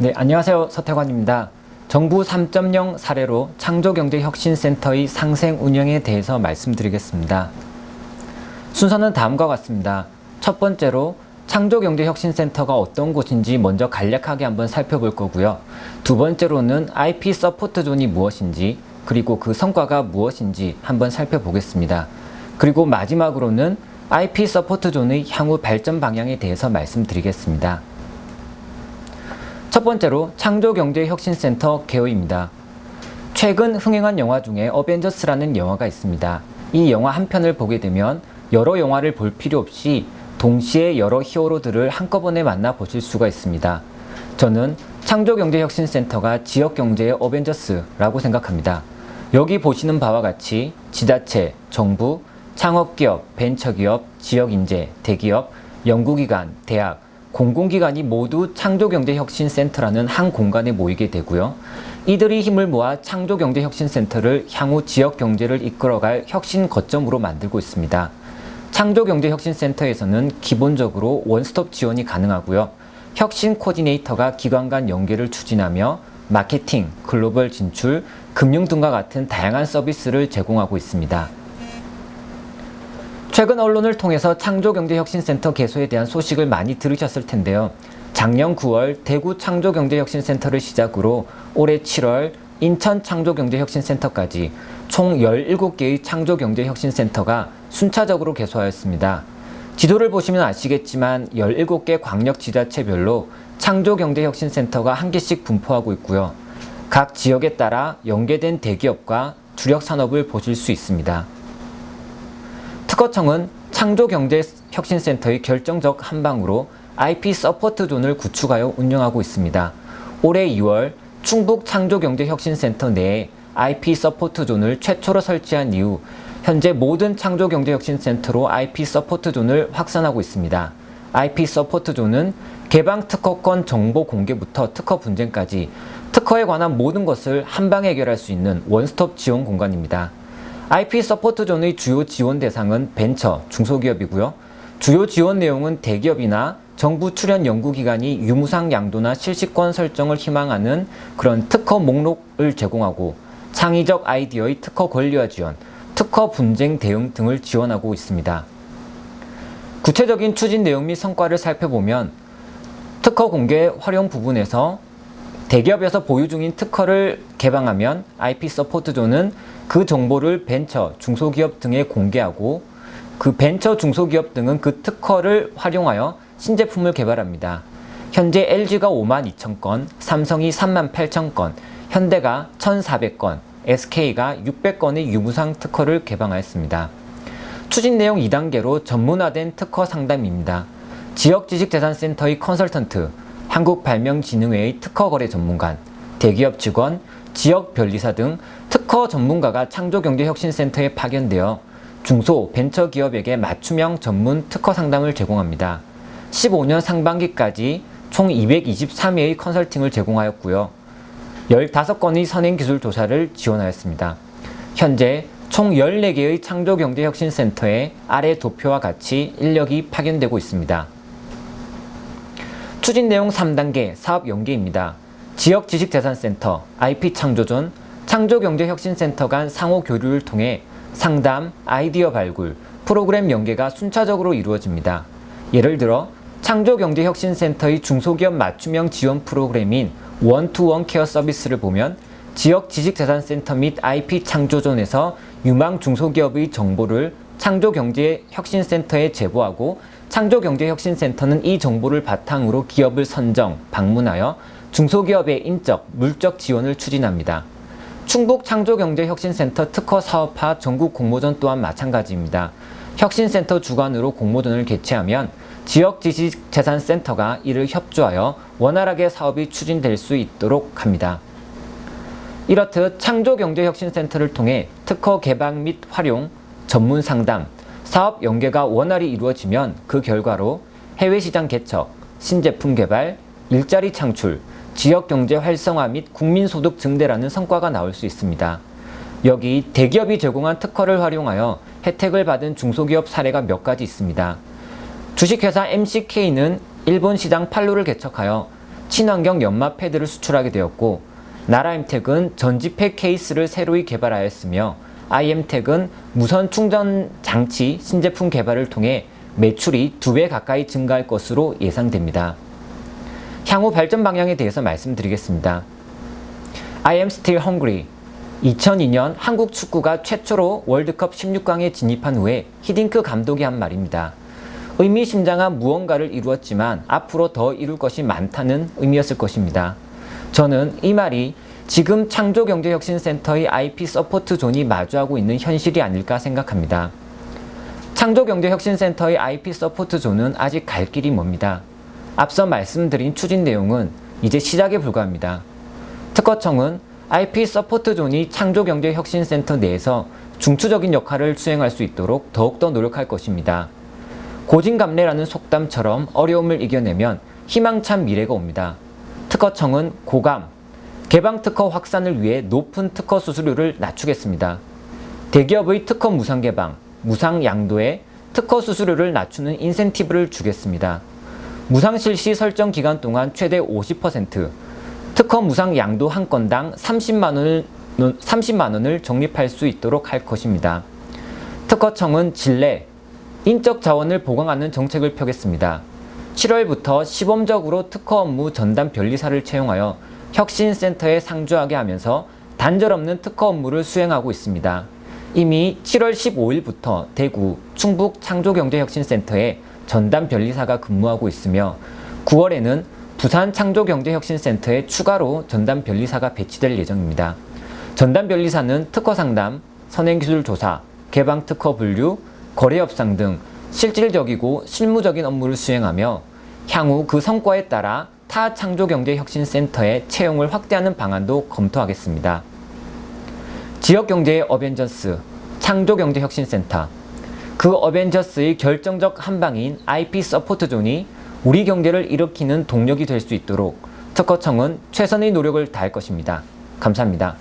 네, 안녕하세요. 서태관입니다. 정부 3.0 사례로 창조경제혁신센터의 상생 운영에 대해서 말씀드리겠습니다. 순서는 다음과 같습니다. 첫 번째로 창조경제혁신센터가 어떤 곳인지 먼저 간략하게 한번 살펴볼 거고요. 두 번째로는 IP 서포트 존이 무엇인지 그리고 그 성과가 무엇인지 한번 살펴보겠습니다. 그리고 마지막으로는 IP 서포트 존의 향후 발전 방향에 대해서 말씀드리겠습니다. 첫 번째로 창조경제혁신센터 개요입니다. 최근 흥행한 영화 중에 어벤져스라는 영화가 있습니다. 이 영화 한 편을 보게 되면 여러 영화를 볼 필요 없이 동시에 여러 히어로들을 한꺼번에 만나 보실 수가 있습니다. 저는 창조경제혁신센터가 지역경제의 어벤져스라고 생각합니다. 여기 보시는 바와 같이 지자체, 정부, 창업기업, 벤처기업, 지역인재, 대기업, 연구기관, 대학, 공공기관이 모두 창조경제혁신센터라는 한 공간에 모이게 되고요. 이들이 힘을 모아 창조경제혁신센터를 향후 지역 경제를 이끌어갈 혁신 거점으로 만들고 있습니다. 창조경제혁신센터에서는 기본적으로 원스톱 지원이 가능하고요. 혁신 코디네이터가 기관 간 연계를 추진하며 마케팅, 글로벌 진출, 금융 등과 같은 다양한 서비스를 제공하고 있습니다. 최근 언론을 통해서 창조경제혁신센터 개소에 대한 소식을 많이 들으셨을 텐데요. 작년 9월 대구 창조경제혁신센터를 시작으로 올해 7월 인천 창조경제혁신센터까지 총 17개의 창조경제혁신센터가 순차적으로 개소하였습니다. 지도를 보시면 아시겠지만 17개 광역 지자체별로 창조경제혁신센터가 한 개씩 분포하고 있고요. 각 지역에 따라 연계된 대기업과 주력 산업을 보실 수 있습니다. 특허청은 창조경제혁신센터의 결정적 한방으로 IP 서포트 존을 구축하여 운영하고 있습니다. 올해 2월 충북 창조경제혁신센터 내에 IP 서포트 존을 최초로 설치한 이후 현재 모든 창조경제혁신센터로 IP 서포트 존을 확산하고 있습니다. IP 서포트 존은 개방 특허권 정보 공개부터 특허 분쟁까지 특허에 관한 모든 것을 한 방에 해결할 수 있는 원스톱 지원 공간입니다. IP 서포트 존의 주요 지원 대상은 벤처, 중소기업이고요. 주요 지원 내용은 대기업이나 정부 출연 연구기관이 유무상 양도나 실시권 설정을 희망하는 그런 특허 목록을 제공하고 창의적 아이디어의 특허 권리화 지원, 특허 분쟁 대응 등을 지원하고 있습니다. 구체적인 추진 내용 및 성과를 살펴보면 특허 공개 활용 부분에서 대기업에서 보유 중인 특허를 개방하면 IP 서포트 존은 그 정보를 벤처, 중소기업 등에 공개하고 그 벤처, 중소기업 등은 그 특허를 활용하여 신제품을 개발합니다. 현재 LG가 5만 2천 건, 삼성이 3만 8천 건, 현대가 1,400건, SK가 600건의 유무상 특허를 개방하였습니다. 추진 내용 2단계로 전문화된 특허 상담입니다. 지역 지식재산센터의 컨설턴트, 한국발명진흥회의 특허거래 전문관, 대기업 직원, 지역 변리사 등 특허 전문가가 창조경제혁신센터에 파견되어 중소 벤처 기업에게 맞춤형 전문 특허 상담을 제공합니다. 15년 상반기까지 총 223회의 컨설팅을 제공하였고요. 15건의 선행 기술 조사를 지원하였습니다. 현재 총 14개의 창조경제혁신센터에 아래 도표와 같이 인력이 파견되고 있습니다. 추진 내용 3단계 사업 연계입니다. 지역 지식재산센터, IP창조존, 창조경제혁신센터 간 상호 교류를 통해 상담, 아이디어 발굴, 프로그램 연계가 순차적으로 이루어집니다. 예를 들어 창조경제혁신센터의 중소기업 맞춤형 지원 프로그램인 원투원 케어 서비스를 보면 지역 지식재산센터 및 IP창조존에서 유망 중소기업의 정보를 창조경제혁신센터에 제보하고 창조경제혁신센터는 이 정보를 바탕으로 기업을 선정, 방문하여 중소기업의 인적, 물적 지원을 추진합니다. 충북 창조경제혁신센터 특허 사업화 전국 공모전 또한 마찬가지입니다. 혁신센터 주관으로 공모전을 개최하면 지역지식재산센터가 이를 협조하여 원활하게 사업이 추진될 수 있도록 합니다. 이렇듯 창조경제혁신센터를 통해 특허 개방 및 활용, 전문 상담, 사업 연계가 원활히 이루어지면 그 결과로 해외 시장 개척, 신제품 개발, 일자리 창출, 지역 경제 활성화 및 국민 소득 증대라는 성과가 나올 수 있습니다. 여기 대기업이 제공한 특허를 활용하여 혜택을 받은 중소기업 사례가 몇 가지 있습니다. 주식회사 MCK는 일본 시장 판로를 개척하여 친환경 연마 패드를 수출하게 되었고 나라임텍은 전지팩 케이스를 새로이 개발하였으며 IM텍은 무선 충전 장치 신제품 개발을 통해 매출이 두 배 가까이 증가할 것으로 예상됩니다. 향후 발전 방향에 대해서 말씀드리겠습니다. I am still hungry. 2002년 한국 축구가 최초로 월드컵 16강에 진입한 후에 히딩크 감독이 한 말입니다. 의미심장한 무언가를 이루었지만 앞으로 더 이룰 것이 많다는 의미였을 것입니다. 저는 이 말이 지금 창조경제혁신센터의 IP 서포트 존이 마주하고 있는 현실이 아닐까 생각합니다. 창조경제혁신센터의 IP 서포트 존은 아직 갈 길이 멉니다. 앞서 말씀드린 추진 내용은 이제 시작에 불과합니다. 특허청은 IP 서포트 존이 창조경제혁신센터 내에서 중추적인 역할을 수행할 수 있도록 더욱더 노력할 것입니다. 고진감래라는 속담처럼 어려움을 이겨내면 희망찬 미래가 옵니다. 특허청은 고감, 개방 특허 확산을 위해 높은 특허 수수료를 낮추겠습니다. 대기업의 특허 무상 개방, 무상 양도에 특허 수수료를 낮추는 인센티브를 주겠습니다. 무상 실시 설정 기간 동안 최대 50%, 특허 무상 양도 한 건당 30만 원을 30만 원을 적립할 수 있도록 할 것입니다. 특허청은 진례, 인적 자원을 보강하는 정책을 펴겠습니다. 7월부터 시범적으로 특허 업무 전담 변리사를 채용하여 혁신센터에 상주하게 하면서 단절 없는 특허 업무를 수행하고 있습니다. 이미 7월 15일부터 대구 충북 창조경제혁신센터에 전담 변리사가 근무하고 있으며 9월에는 부산 창조경제혁신센터에 추가로 전담 변리사가 배치될 예정입니다. 전담 변리사는 특허 상담, 선행기술 조사, 개방 특허 분류, 거래 협상 등 실질적이고 실무적인 업무를 수행하며 향후 그 성과에 따라 타 창조경제혁신센터의 채용을 확대하는 방안도 검토하겠습니다. 지역경제의 어벤져스, 창조경제혁신센터. 그 어벤져스의 결정적 한방인 IP 서포트 존이 우리 경제를 일으키는 동력이 될 수 있도록 특허청은 최선의 노력을 다할 것입니다. 감사합니다.